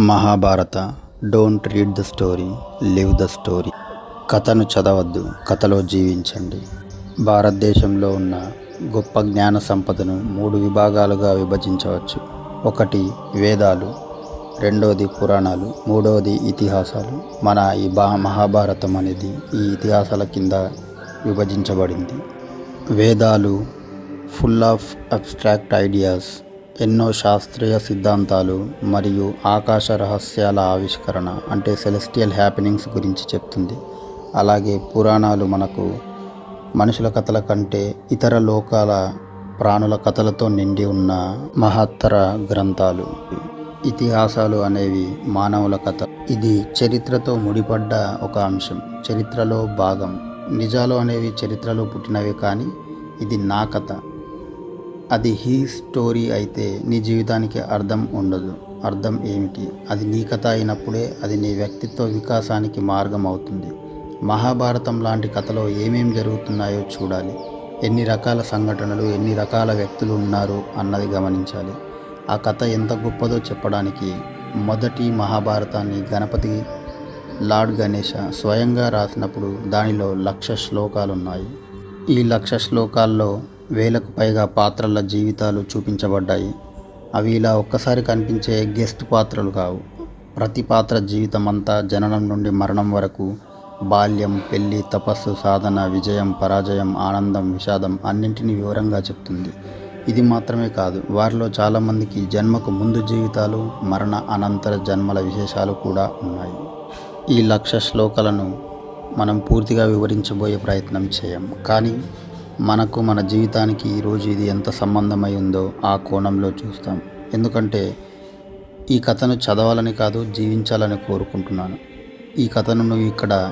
Mahabharata don't read the story live the story కథను చదవద్దు కథలో జీవించండి. భారతదేశంలో ఉన్న గొప్ప జ్ఞాన సంపదను మూడు విభాగాలుగా విభజించవచ్చు. ఒకటి వేదాలు. రెండవది పురాణాలు. మూడవది ఇతిహాసాలు. మన ఈ బా మహాభారతం అనేది ఈ ఇతిహాసాల కింద విభజించబడింది. వేదాలు ఫుల్ ఆఫ్ అబ్స్ట్రాక్ట్ ఐడియాస్ ఎన్నో శాస్త్రీయ సిద్ధాంతాలు మరియు ఆకాశ రహస్యాల ఆవిష్కరణ అంటే సెలెస్టియల్ హ్యాపెనింగ్స్ గురించి చెప్తుంది. అలాగే పురాణాలు మనకు మనుషుల కథల కంటే ఇతర లోకాల ప్రాణుల కథలతో నిండి ఉన్న మహత్తర గ్రంథాలు. ఇతిహాసాలు అనేవి మానవుల కథ. ఇది చరిత్రతో ముడిపడ్డ ఒక అంశం చరిత్రలో భాగం. నిజాలు అనేవి చరిత్రలో పుట్టినవి కానీ ఇది నా కథ. అది హీ స్టోరీ అయితే నీ జీవితానికి అర్థం ఉండదు. అర్థం ఏమిటి? అది నీ కథ అయినప్పుడే అది నీ వ్యక్తిత్వ వికాసానికి మార్గం అవుతుంది మహాభారతం లాంటి కథలో ఏమేం జరుగుతున్నాయో చూడాలి. ఎన్ని రకాల సంఘటనలు ఎన్ని రకాల వ్యక్తులు ఉన్నారు అన్నది గమనించాలి. ఆ కథ ఎంత గొప్పదో చెప్పడానికి మొదటి మహాభారతాన్ని గణపతి లార్డ్ గణేష స్వయంగా రాసినప్పుడు దానిలో లక్ష శ్లోకాలు ఉన్నాయి ఈ లక్ష శ్లోకాల్లో వేలకు పైగా పాత్రల జీవితాలు చూపించబడ్డాయి. అవి ఇలా ఒక్కసారి కనిపించే గెస్ట్ పాత్రలు కావు. ప్రతి పాత్ర జీవితం అంతా జననం నుండి మరణం వరకు బాల్యం పెళ్ళి తపస్సు సాధన విజయం పరాజయం ఆనందం విషాదం అన్నింటినీ వివరంగా చెప్తుంది. ఇది మాత్రమే కాదు వారిలో చాలామందికి జన్మకు ముందు జీవితాలు మరణ అనంతర జన్మల విశేషాలు కూడా ఉన్నాయి. ఈ లక్ష శ్లోకాలను మనం పూర్తిగా వివరించబోయే ప్రయత్నం చేయం. కానీ మనకు మన జీవితానికి ఈరోజు ఇది ఎంత సంబంధమై ఉందో ఆ కోణంలో చూస్తాం. ఎందుకంటే ఈ కథను చదవాలని కాదు జీవించాలని కోరుకుంటున్నాను. ఈ కథను నువ్వు ఇక్కడ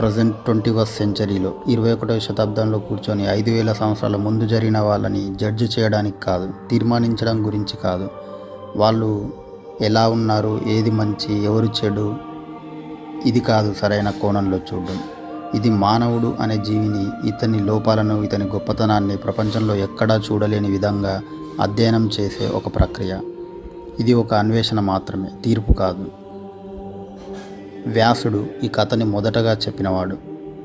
ప్రజెంట్ ట్వంటీ ఫస్ట్ సెంచరీలో ఇరవై ఒకటవ శతాబ్దంలో కూర్చొని ఐదు వేల సంవత్సరాల ముందు జరిగిన వాళ్ళని జడ్జి చేయడానికి కాదు తీర్మానించడం గురించి కాదు. వాళ్ళు ఎలా ఉన్నారు ఏది మంచి ఎవరు చెడు ఇది కాదు సరైన కోణంలో చూడడం. ఇది మానవుడు అనే జీవిని ఇతని లోపాలను ఇతని గొప్పతనాన్ని ప్రపంచంలో ఎక్కడా చూడలేని విధంగా అధ్యయనం చేసే ఒక ప్రక్రియ. ఇది ఒక అన్వేషణ మాత్రమే తీర్పు కాదు. వ్యాసుడు ఈ కథని మొదటగా చెప్పినవాడు.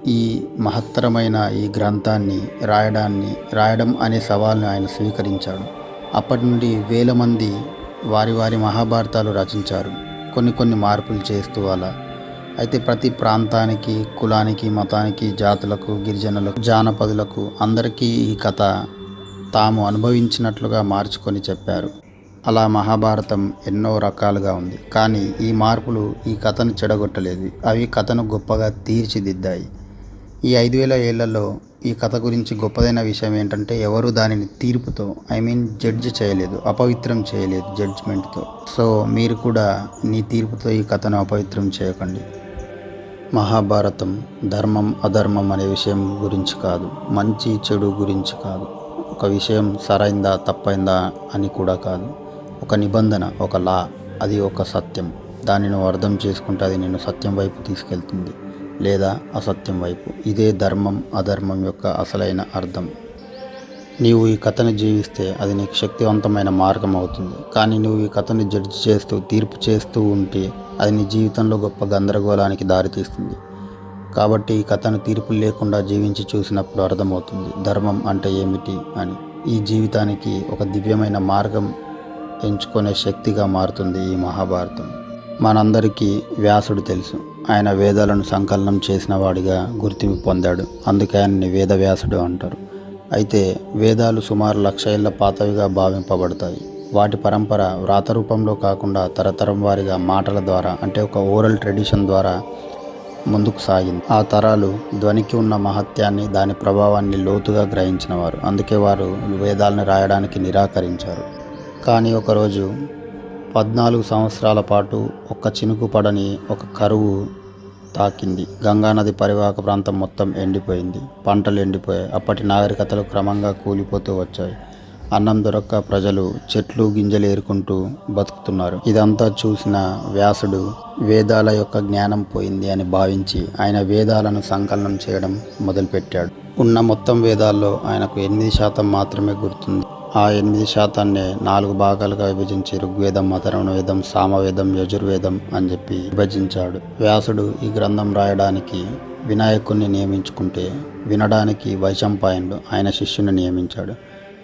ఈ మహత్తరమైన ఈ గ్రంథాన్ని రాయడాన్ని రాయడం అనే సవాల్ని ఆయన స్వీకరించాడు. అప్పటి నుండి వేల మంది వారి వారి మహాభారతాలు రచించారు. కొన్ని కొన్ని మార్పులు చేస్తూ అలా అయితే ప్రతి ప్రాంతానికి కులానికి మతానికి జాతులకు గిరిజనులకు జానపదులకు అందరికీ ఈ కథ తాము అనుభవించినట్లుగా మార్చుకొని చెప్పారు. అలా మహాభారతం ఎన్నో రకాలుగా ఉంది. కానీ ఈ మార్పులు ఈ కథను చెడగొట్టలేదు. అవి కథను గొప్పగా తీర్చిదిద్దాయి. ఈ ఐదు వేల ఏళ్ళలో ఈ కథ గురించి గొప్పదైన విషయం ఏంటంటే ఎవరు దానిని తీర్పుతో ఐ మీన్ జడ్జ్ చేయలేదు అపవిత్రం చేయలేదు జడ్జ్మెంట్తో. సో మీరు కూడా నీ తీర్పుతో ఈ కథను అపవిత్రం చేయకండి. మహాభారతం ధర్మం అధర్మం అనే విషయం గురించి కాదు. మంచి చెడు గురించి కాదు. ఒక విషయం సరైందా తప్పైందా అని కూడా కాదు. ఒక నిబంధన ఒక లా అది ఒక సత్యం. దానిని అర్థం చేసుకుంటే అది నేను సత్యం వైపు తీసుకెళ్తుంది. లేదా అసత్యం వైపు. ఇదే ధర్మం అధర్మం యొక్క అసలైన అర్థం. నీవు ఈ కథను జీవిస్తే అది నీకు శక్తివంతమైన మార్గం అవుతుంది. కానీ నువ్వు ఈ కథను జడ్జి చేస్తూ తీర్పు చేస్తూ ఉంటే అది నీ జీవితంలో గొప్ప గందరగోళానికి దారితీస్తుంది. కాబట్టి ఈ కథను తీర్పు లేకుండా జీవించి చూసినప్పుడు అర్థమవుతుంది ధర్మం అంటే ఏమిటి అని. ఈ జీవితానికి ఒక దివ్యమైన మార్గం ఎంచుకునే శక్తిగా మారుతుంది ఈ మహాభారతం. మనందరికీ వ్యాసుడు తెలుసు. ఆయన వేదాలను సంకలనం చేసిన వాడిగా గుర్తింపు పొందాడు. అందుకే ఆయన్ని వేదవ్యాసుడు అంటారు. అయితే వేదాలు సుమారు లక్ష ఏళ్ళ పాతవిగా భావింపబడతాయి. వాటి పరంపర వ్రాత రూపంలో కాకుండా తరతరం వారిగా మాటల ద్వారా అంటే ఒక ఓరల్ ట్రెడిషన్ ద్వారా ముందుకు సాగింది. ఆ తరాలు ధ్వనికి ఉన్న మహత్యాన్ని దాని ప్రభావాన్ని లోతుగా గ్రహించిన వారు అందుకే వారు వేదాలను రాయడానికి నిరాకరించారు. కానీ ఒకరోజు పద్నాలుగు సంవత్సరాల పాటు ఒక్క చినుకు పడని ఒక కరువు తాకింది. గంగానది పరివాహక ప్రాంతం మొత్తం ఎండిపోయింది. పంటలు ఎండిపోయాయి. అప్పటి నాగరికతలు క్రమంగా కూలిపోతూ వచ్చాయి. అన్నం దొరక్క ప్రజలు చెట్లు గింజలు ఏరుకుంటూ బతుకుతున్నారు. ఇదంతా చూసిన వ్యాసుడు వేదాల యొక్క జ్ఞానం పోయింది అని భావించి ఆయన వేదాలను సంకలనం చేయడం మొదలుపెట్టాడు. ఉన్న మొత్తం వేదాల్లో ఆయనకు ఎనిమిది శాతం మాత్రమే గుర్తుంది. ఆ ఎనిమిది శాతాన్ని నాలుగు భాగాలుగా విభజించి ఋగ్వేదం అథర్వణ వేదం సామవేదం యజుర్వేదం అని చెప్పి విభజించాడు. వ్యాసుడు ఈ గ్రంథం రాయడానికి వినాయకుణ్ణి నియమించుకుంటే వినడానికి వైశంపాయనుడు ఆయన శిష్యుని నియమించాడు.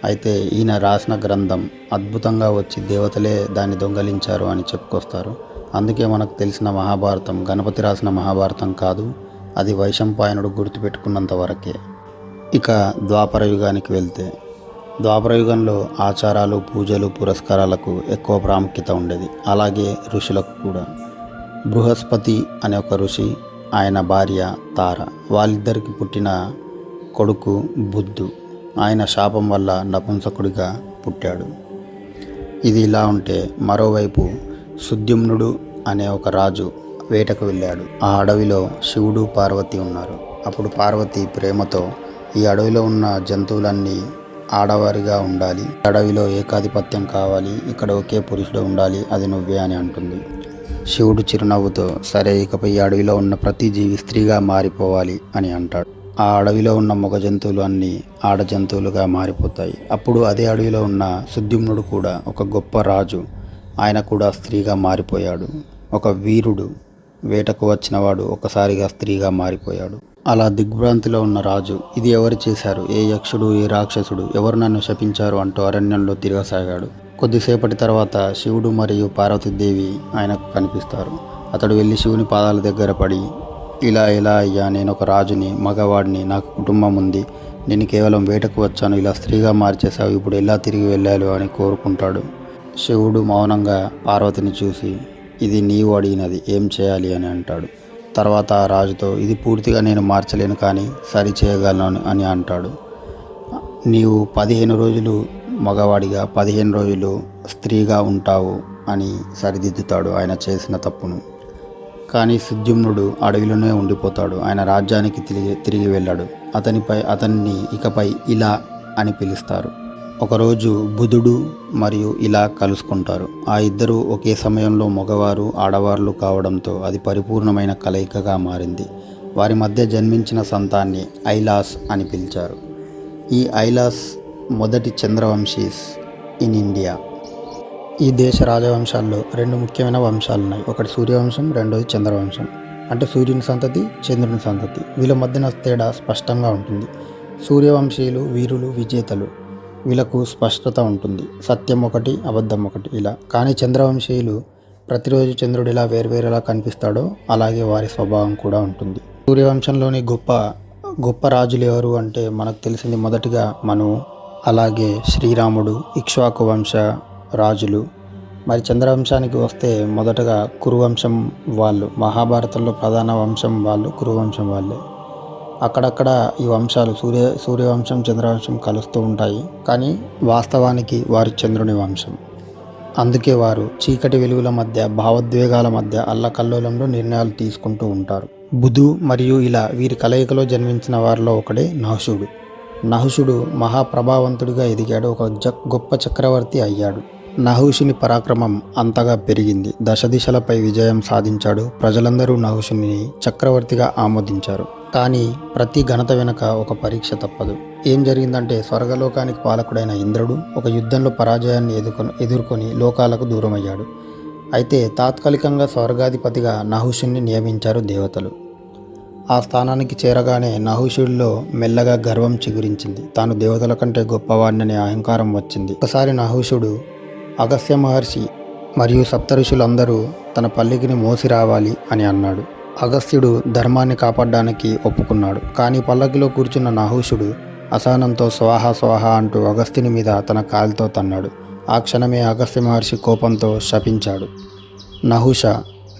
అయితే ఈయన రాసిన గ్రంథం అద్భుతంగా వచ్చి దేవతలే దాన్ని దొంగలించారు అని చెప్పుకొస్తారు. అందుకే మనకు తెలిసిన మహాభారతం గణపతి రాసిన మహాభారతం కాదు అది వైశంపాయనుడు గుర్తుపెట్టుకున్నంత వరకే. ఇక ద్వాపర యుగానికి వెళ్తే ద్వాపరయుగంలో ఆచారాలు పూజలు పురస్కారాలకు ఎక్కువ ప్రాముఖ్యత ఉండేది. అలాగే ఋషులకు కూడా. బృహస్పతి అనే ఒక ఋషి ఆయన భార్య తార. వాళ్ళిద్దరికి పుట్టిన కొడుకు బుద్ధు. ఆయన శాపం వల్ల నపుంసకుడిగా పుట్టాడు. ఇది ఇలా ఉంటే మరోవైపు సుద్యుమ్నుడు అనే ఒక రాజు వేటకు వెళ్ళాడు. ఆ అడవిలో శివుడు పార్వతి ఉన్నారు. అప్పుడు పార్వతి ప్రేమతో ఈ అడవిలో ఉన్న జంతువులన్నీ ఆడవారిగా ఉండాలి. అడవిలో ఏకాధిపత్యం కావాలి. ఇక్కడ ఒకే పురుషుడు ఉండాలి. అది నువ్వే అని అంటుంది. శివుడు చిరునవ్వుతో సరే ఇకపై అడవిలో ఉన్న ప్రతి జీవి స్త్రీగా మారిపోవాలి అని అంటాడు. ఆ అడవిలో ఉన్న మగ జంతువులు అన్నీ ఆడ జంతువులుగా మారిపోతాయి. అప్పుడు అదే అడవిలో ఉన్న సుద్యుమ్నుడు కూడా ఒక గొప్ప రాజు. ఆయన కూడా స్త్రీగా మారిపోయాడు. ఒక వీరుడు. వేటకు వచ్చినవాడు ఒకసారిగా స్త్రీగా మారిపోయాడు. అలా దిగ్భ్రాంతిలో ఉన్న రాజు ఇది ఎవరు చేశారు? ఏ యక్షుడు? ఏ రాక్షసుడు? ఎవరు నన్ను శపించారు? అంటూ అరణ్యంలో తిరగసాగాడు. కొద్దిసేపటి తర్వాత శివుడు మరియు పార్వతీదేవి ఆయనకు కనిపిస్తారు. అతడు వెళ్ళి శివుని పాదాల దగ్గర పడి ఇలా ఇలా అయ్యా? నేను ఒక రాజుని మగవాడిని నాకు కుటుంబం ఉంది. నేను కేవలం వేటకు వచ్చాను. ఇలా స్త్రీగా మార్చేశావు. ఇప్పుడు ఎలా తిరిగి వెళ్ళాలి? అని కోరుకుంటాడు. శివుడు మౌనంగా పార్వతిని చూసి ఇది నీవు అడిగినది. ఏం చేయాలి? అని అంటాడు. తర్వాత రాజుతో ఇది పూర్తిగా నేను మార్చలేను కానీ సరి చేయగలను అని అంటాడు. నీవు పదిహేను రోజులు మగవాడిగా పదిహేను రోజులు స్త్రీగా ఉంటావు అని సరిదిద్దుతాడు ఆయన చేసిన తప్పును. కానీ సుద్యుమ్నుడు అడవిలోనే ఉండిపోతాడు. ఆయన రాజ్యానికి తిరిగి తిరిగి వెళ్ళాడు. అతనిపై అతన్ని ఇకపై ఇలా అని పిలుస్తారు. ఒకరోజు బుధుడు మరియు ఇలా కలుసుకుంటారు. ఆ ఇద్దరు ఒకే సమయంలో మగవారు ఆడవార్లు కావడంతో అది పరిపూర్ణమైన కలయికగా మారింది. వారి మధ్య జన్మించిన సంతాన్ని ఐలాస్ అని పిలిచారు. ఈ ఐలాస్ మొదటి చంద్రవంశీస్ ఇన్ ఇండియా. ఈ దేశ రాజవంశాల్లో రెండు ముఖ్యమైన వంశాలు ఉన్నాయి ఒకటి సూర్యవంశం రెండోది చంద్రవంశం. అంటే సూర్యుని సంతతి చంద్రుని సంతతి. వీళ్ళ మధ్యన తేడా స్పష్టంగా ఉంటుంది. సూర్యవంశీయులు వీరులు విజేతలు. వీళ్ళకు స్పష్టత ఉంటుంది. సత్యం ఒకటి అబద్ధం ఒకటి ఇలా. కానీ చంద్రవంశీయులు ప్రతిరోజు చంద్రుడు ఎలా వేరువేరులా కనిపిస్తాడో అలాగే వారి స్వభావం కూడా ఉంటుంది. సూర్యవంశంలోని గొప్ప గొప్ప రాజులు ఎవరు అంటే మనకు తెలిసింది మొదటిగా మను అలాగే శ్రీరాముడు ఇక్ష్వాకు వంశ రాజులు. మరి చంద్రవంశానికి వస్తే మొదటగా కురువంశం వాళ్ళు మహాభారతంలో ప్రధాన వంశం వాళ్ళు కురువంశం వాళ్ళే. అక్కడక్కడ ఈ వంశాలు సూర్య సూర్యవంశం చంద్రవంశం కలుస్తూ ఉంటాయి. కానీ వాస్తవానికి వారి చంద్రుని వంశం. అందుకే వారు చీకటి వెలుగుల మధ్య భావోద్వేగాల మధ్య అల్లకల్లోలంలో నిర్ణయాలు తీసుకుంటూ ఉంటారు. బుధు మరియు ఇలా వీరి కలయికలో జన్మించిన వారిలో ఒకడే నహుషుడు. నహుషుడు మహాప్రభావంతుడిగా ఎదిగాడు. ఒక జ గొప్ప చక్రవర్తి అయ్యాడు. నహుషుని పరాక్రమం అంతగా పెరిగింది. దశ దిశలపై విజయం సాధించాడు. ప్రజలందరూ నహుషుని చక్రవర్తిగా ఆమోదించారు. కానీ ప్రతి ఘనత వెనుక ఒక పరీక్ష తప్పదు. ఏం జరిగిందంటే స్వర్గలోకానికి పాలకుడైన ఇంద్రుడు ఒక యుద్ధంలో పరాజయాన్ని ఎదుర్కొని ఎదుర్కొని లోకాలకు దూరమయ్యాడు. అయితే తాత్కాలికంగా స్వర్గాధిపతిగా నహుషుణ్ణి నియమించారు దేవతలు. ఆ స్థానానికి చేరగానే నహుషుడిలో మెల్లగా గర్వం చిగురించింది. తాను దేవతల కంటే గొప్పవాడిననే అహంకారం వచ్చింది. ఒకసారి నహుషుడు అగస్త్య మహర్షి మరియు సప్తఋషులందరూ తన పల్లికిని మోసి రావాలి అని అన్నాడు. అగస్త్యుడు ధర్మాన్ని కాపాడడానికి ఒప్పుకున్నాడు. కానీ పల్లకిలో కూర్చున్న నాహుషుడు అసహనంతో స్వాహ స్వాహ అంటూ అగస్త్యుని మీద తన కాలితో తన్నాడు. ఆ క్షణమే అగస్త్య మహర్షి కోపంతో శపించాడు. నహుష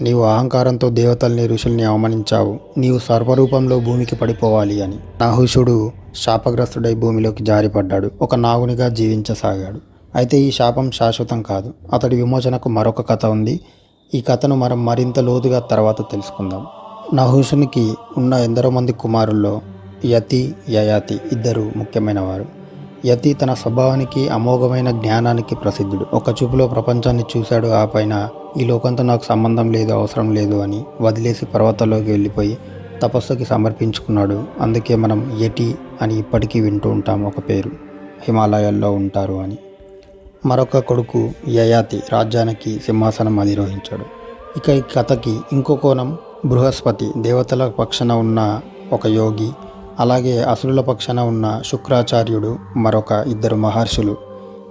నీవు అహంకారంతో దేవతల్ని ఋషుల్ని అవమానించావు. నీవు సర్వరూపంలో భూమికి పడిపోవాలి అని. నహుషుడు శాపగ్రస్తుడై భూమిలోకి జారిపడ్డాడు. ఒక నాగునిగా జీవించసాగాడు. అయితే ఈ శాపం శాశ్వతం కాదు. అతడి విమోచనకు మరొక కథ ఉంది. ఈ కథను మనం మరింత లోతుగా తర్వాత తెలుసుకుందాం. నహుషునికి ఉన్న ఎందరో మంది కుమారుల్లో యతి యయాతి ఇద్దరు ముఖ్యమైన వారు యతి తన స్వభావానికి అమోఘమైన జ్ఞానానికి ప్రసిద్ధుడు. ఒక చూపులో ప్రపంచాన్ని చూశాడు. ఆ పైన ఈ లోకంతో నాకు సంబంధం లేదు అవసరం లేదు అని వదిలేసి పర్వతాల్లోకి వెళ్ళిపోయి తపస్సుకి సమర్పించుకున్నాడు. అందుకే మనం యటి అని ఇప్పటికీ వింటూ ఉంటాం. ఒక పేరు హిమాలయాల్లో ఉంటారు అని. మరొక కొడుకు యయాతి రాజ్యానికి సింహాసనం అధిరోహించాడు. ఇక ఈ కథకి ఇంకో కోణం. బృహస్పతి దేవతల పక్షన ఉన్న ఒక యోగి అలాగే అసురుల పక్షన ఉన్న శుక్రాచార్యుడు మరొక ఇద్దరు మహర్షులు.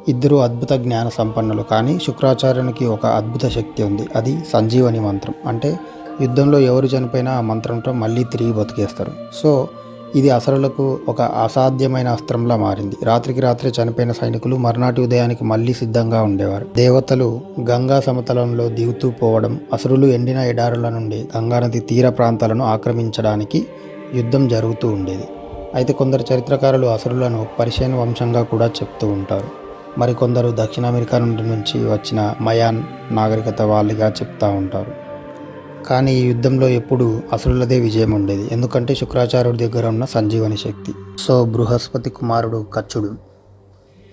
ఇద్దరు అద్భుత జ్ఞాన సంపన్నులు కానీ శుక్రాచార్యునికి ఒక అద్భుత శక్తి ఉంది. అది సంజీవని మంత్రం. అంటే యుద్ధంలో ఎవరు చనిపోయినా ఆ మంత్రంతో మళ్ళీ తిరిగి బతికేస్తారు. సో ఇది అసరులకు ఒక అసాధ్యమైన అస్త్రంలా మారింది. రాత్రికి రాత్రి చనిపోయిన సైనికులు మర్నాటి ఉదయానికి మళ్ళీ సిద్ధంగా ఉండేవారు. దేవతలు గంగా సమతలంలో దిగుతూ పోవడం అసురులు ఎండిన ఎడారుల నుండి గంగానది తీర ప్రాంతాలను ఆక్రమించడానికి యుద్ధం జరుగుతూ ఉండేది. అయితే కొందరు చరిత్రకారులు అసురులను పరిశయన వంశంగా కూడా చెప్తూ ఉంటారు. మరికొందరు దక్షిణ అమెరికా నుండి నుంచి వచ్చిన మయాన్ నాగరికత వాళ్ళుగా చెప్తూ ఉంటారు. కానీ ఈ యుద్ధంలో ఎప్పుడు అసురులదే విజయం ఉండేది ఎందుకంటే శుక్రాచార్యుడి దగ్గర ఉన్న సంజీవని శక్తి. సో బృహస్పతి కుమారుడు కచ్చుడు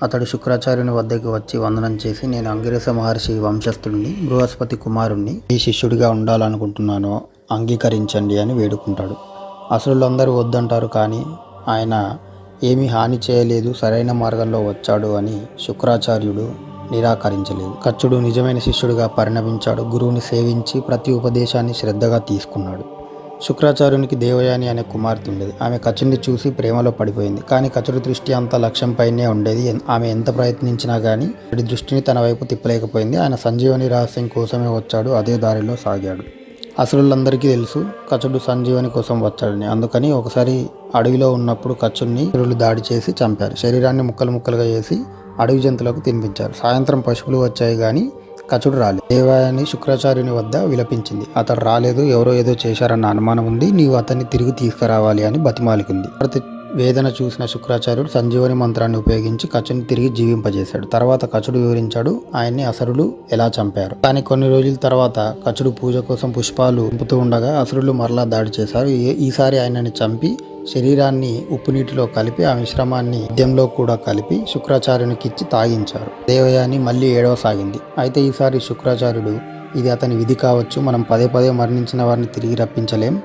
అతడు శుక్రాచార్యుని వద్దకు వచ్చి వందనం చేసి నేను అంగిరస మహర్షి వంశస్థుడిని బృహస్పతి కుమారుణ్ణి ఈ శిష్యుడిగా ఉండాలనుకుంటున్నాను అంగీకరించండి అని వేడుకుంటాడు. అసురులందరూ వద్దంటారు కానీ ఆయన ఏమీ హాని చేయలేదు సరైన మార్గంలో వచ్చాడు అని శుక్రాచార్యుడు నిరాకరించలేదు. కచ్చుడు నిజమైన శిష్యుడిగా పరిణమించాడు. గురువుని సేవించి ప్రతి ఉపదేశాన్ని శ్రద్ధగా తీసుకున్నాడు. శుక్రాచార్యునికి దేవయాని అనే కుమార్తె ఉండేది. ఆమె కచుడిని చూసి ప్రేమలో పడిపోయింది. కానీ కచుడి దృష్టి అంతా లక్ష్యంపైనే ఉండేది. ఆమె ఎంత ప్రయత్నించినా కానీ అతడి దృష్టిని తన వైపు తిప్పలేకపోయింది. ఆయన సంజీవని రహస్యం కోసమే వచ్చాడు. అదే దారిలో సాగాడు. అసురులందరికీ తెలుసు కచుడు సంజీవని కోసం వచ్చాడని. అందుకని ఒకసారి అడవిలో ఉన్నప్పుడు కచుడిని అసురులు దాడి చేసి చంపారు. శరీరాన్ని ముక్కలు ముక్కలుగా చేసి అడవి జంతువులకు తినిపించారు. సాయంత్రం పశువులు వచ్చాయి కానీ కచుడు రాలేదు. దేవాయని శుక్రాచార్యుని వద్ద విలపించింది. అతడు రాలేదు ఎవరో ఏదో చేశారన్న అనుమానం ఉంది. నీవు అతన్ని తిరిగి తీసుకురావాలి అని బతిమాలికుంది. భారతి వేదన చూసిన శుక్రాచార్యుడు సంజీవని మంత్రాన్ని ఉపయోగించి కచుని తిరిగి జీవింపజేశాడు. తర్వాత కచుడు వివరించాడు. ఆయన్ని అసురులు ఎలా చంపారు? కానీ కొన్ని రోజుల తర్వాత కచుడు పూజ కోసం పుష్పాలు నింపుతూ ఉండగా అసురులు మరలా దాడి చేశారు. ఈ- ఈసారి ఆయనని చంపి శరీరాన్ని ఉప్పు నీటిలో కలిపి ఆ మిశ్రమాన్ని మద్యంలో కూడా కలిపి శుక్రాచార్యునికిచ్చి తాగించారు. దేవయాని మళ్ళీ ఏడవసాగింది అయితే ఈసారి శుక్రాచార్యుడు ఇది అతని విధి కావచ్చు మనం పదే పదే మరణించిన వారిని తిరిగి రప్పించలేం.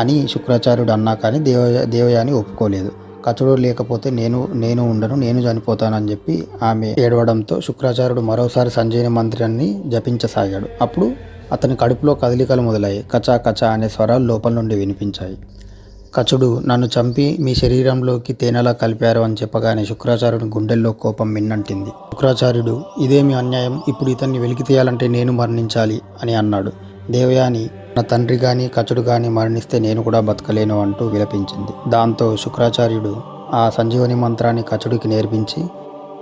అని శుక్రాచార్యుడు అన్నా కానీ దేవ దేవయాని ఒప్పుకోలేదు. కచుడు లేకపోతే నేను నేను ఉండను నేను చనిపోతానని చెప్పి ఆమె ఏడవడంతో శుక్రాచార్యుడు మరోసారి సంజయని మంత్రాన్ని జపించసాగాడు. అప్పుడు అతని కడుపులో కదలికలు మొదలయ్యాయి. కచా కచా అనే స్వరాలు లోపల నుండి వినిపించాయి. కచుడు నన్ను చంపి మీ శరీరంలోకి తేనెలా కలిపారు అని చెప్పగానే శుక్రాచార్యుని గుండెల్లో కోపం మిన్నంటింది. శుక్రాచార్యుడు ఇదేమి అన్యాయం ఇప్పుడు ఇతన్ని వెలికి తీయాలంటే నేను మరణించాలి అని అన్నాడు. దేవయాని నా తండ్రి గాని కచుడు గాని మరణిస్తే నేను కూడా బతకలేను అంటూ విలపించింది. దాంతో శుక్రాచార్యుడు ఆ సంజీవని మంత్రాన్ని కచుడికి నేర్పించి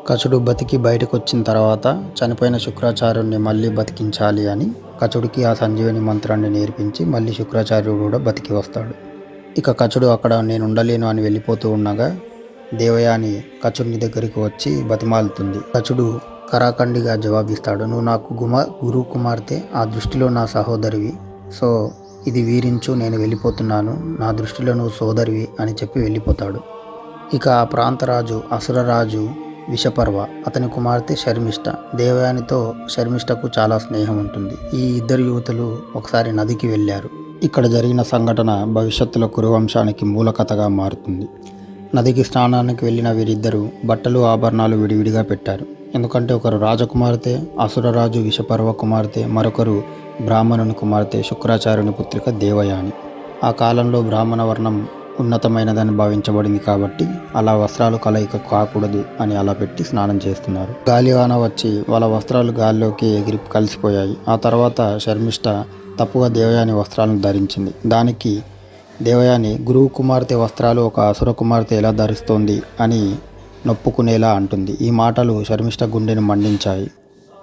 కచుడు బతికి బయటకు వచ్చిన తర్వాత చనిపోయిన శుక్రాచార్యుడిని మళ్ళీ బతికించాలి అని కచుడికి ఆ సంజీవని మంత్రాన్ని నేర్పించి మళ్ళీ శుక్రాచార్యుడు కూడా బతికి వస్తాడు. ఇక కచుడు అక్కడ నేను ఉండలేను అని వెళ్ళిపోతూ ఉండగా దేవయాని కచుడిని దగ్గరికి వచ్చి బతిమాలుతుంది. కచుడు కరాఖండిగా జవాబిస్తాడు. నువ్వు నాకు గుమ గురు కుమార్తె ఆ దృష్టిలో నా సహోదరివి. సో ఇది వీరించు నేను వెళ్ళిపోతున్నాను. నా దృష్టిలో నువ్వు సోదరివి అని చెప్పి వెళ్ళిపోతాడు. ఇక ఆ ప్రాంతరాజు అసురరాజు విషపర్వ. అతని కుమార్తె శర్మిష్ట దేవయానితో శర్మిష్టకు చాలా స్నేహం ఉంటుంది. ఈ ఇద్దరు యువతులు ఒకసారి నదికి వెళ్ళారు. ఇక్కడ జరిగిన సంఘటన భవిష్యత్తులో కురువంశానికి మూలకథగా మారుతుంది. నదికి స్నానానికి వెళ్ళిన వీరిద్దరూ బట్టలు ఆభరణాలు విడివిడిగా పెట్టారు. ఎందుకంటే ఒకరు రాజకుమార్తె అసురరాజు విషపర్వ కుమార్తె మరొకరు బ్రాహ్మణుని కుమార్తె శుక్రాచార్యుని పుత్రిక దేవయాని. ఆ కాలంలో బ్రాహ్మణ వర్ణం ఉన్నతమైనదని భావించబడింది కాబట్టి అలా వస్త్రాలు కలయిక కాకూడదు అని అలా పెట్టి స్నానం చేస్తున్నారు. గాలివాన వచ్చి వాళ్ళ వస్త్రాలు గాల్లోకి ఎగిరి కలిసిపోయాయి. ఆ తర్వాత శర్మిష్ట తప్పుగా దేవయాని వస్త్రాలను ధరించింది. దానికి దేవయాని గురువు కుమార్తె వస్త్రాలు ఒక అసుర కుమార్తె ఎలా ధరిస్తోంది అని నొప్పుకునేలా అంటుంది. ఈ మాటలు శర్మిష్ట గుండెను మండించాయి.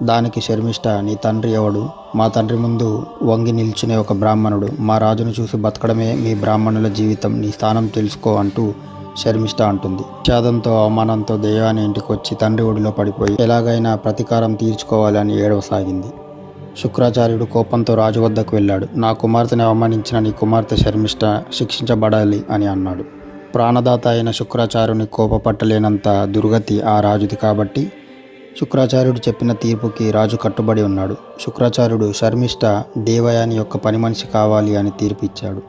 దానికి శర్మిష్ట నీ తండ్రి ఎవడు? మా తండ్రి ముందు వంగి నిల్చునే ఒక బ్రాహ్మణుడు. మా రాజును చూసి బతకడమే మీ బ్రాహ్మణుల జీవితం. నీ స్థానం తెలుసుకో అంటూ శర్మిష్ట అంటుంది. విషాదంతో అవమానంతో దేవాన్ని ఇంటికి వచ్చి తండ్రి ఒడిలో పడిపోయి ఎలాగైనా ప్రతీకారం తీర్చుకోవాలని ఏడవసాగింది. శుక్రాచార్యుడు కోపంతో రాజు వద్దకు వెళ్ళాడు. నా కుమార్తెని అవమానించిన నీ కుమార్తె శర్మిష్ట శిక్షించబడాలి అని అన్నాడు. ప్రాణదాత అయిన శుక్రాచార్యుని కోపపట్టలేనంత దుర్గతి ఆ రాజుది కాబట్టి శుక్రాచార్యుడు చెప్పిన తీర్పుకి రాజు కట్టుబడి ఉన్నాడు. శుక్రాచార్యుడు శర్మిష్ట దేవయాని యొక్క పని మనిషి కావాలి అని తీర్పిచ్చాడు.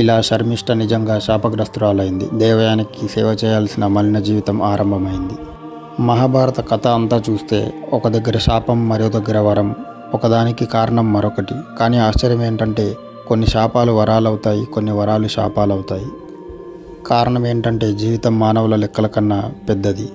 ఇలా శర్మిష్ట నిజంగా శాపగ్రస్తురాలైంది. దేవయానికి సేవ చేయాల్సిన మలిన జీవితం ఆరంభమైంది. మహాభారత కథ అంతా చూస్తే ఒక దగ్గర శాపం మరో దగ్గర వరం ఒకదానికి కారణం మరొకటి. కానీ ఆశ్చర్యం ఏంటంటే కొన్ని శాపాలు వరాలవుతాయి కొన్ని వరాలు శాపాలు అవుతాయి కారణం ఏంటంటే జీవితం మానవుల లెక్కల కన్నా పెద్దది.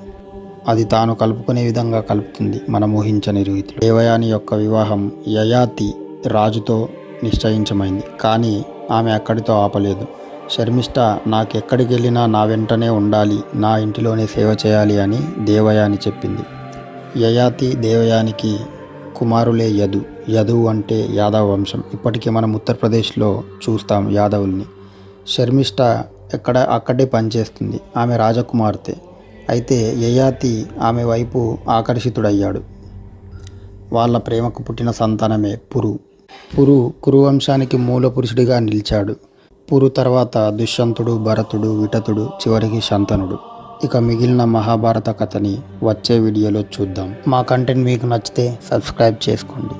అది తాను కలుపుకునే విధంగా కలుపుతుంది మనం ఊహించని రీతి దేవయాని యొక్క వివాహం యయాతి రాజుతో నిశ్చయించమైంది. కానీ ఆమె అక్కడితో ఆపలేదు. శర్మిష్ట నాకెక్కడికి వెళ్ళినా నా వెంటనే ఉండాలి. నా ఇంటిలోనే సేవ చేయాలి అని దేవయాని చెప్పింది. యయాతి దేవయానికి కుమారులే యదు. యదు అంటే యాదవ వంశం. ఇప్పటికీ మనం ఉత్తరప్రదేశ్లో చూస్తాం యాదవుల్ని. శర్మిష్ట ఎక్కడ అక్కడే పనిచేస్తుంది. ఆమె రాజకుమార్తె. అయితే యయాతి ఆమె వైపు ఆకర్షితుడయ్యాడు. వాళ్ళ ప్రేమకు పుట్టిన సంతానమే పురు. పురు కురువంశానికి మూల పురుషుడిగా నిలిచాడు. పురు తర్వాత దుష్యంతుడు భరతుడు విటతుడు చివరికి శంతనుడు. ఇక మిగిలిన మహాభారత కథని వచ్చే వీడియోలో చూద్దాం. మా కంటెంట్ మీకు నచ్చితే సబ్స్క్రైబ్ చేసుకోండి.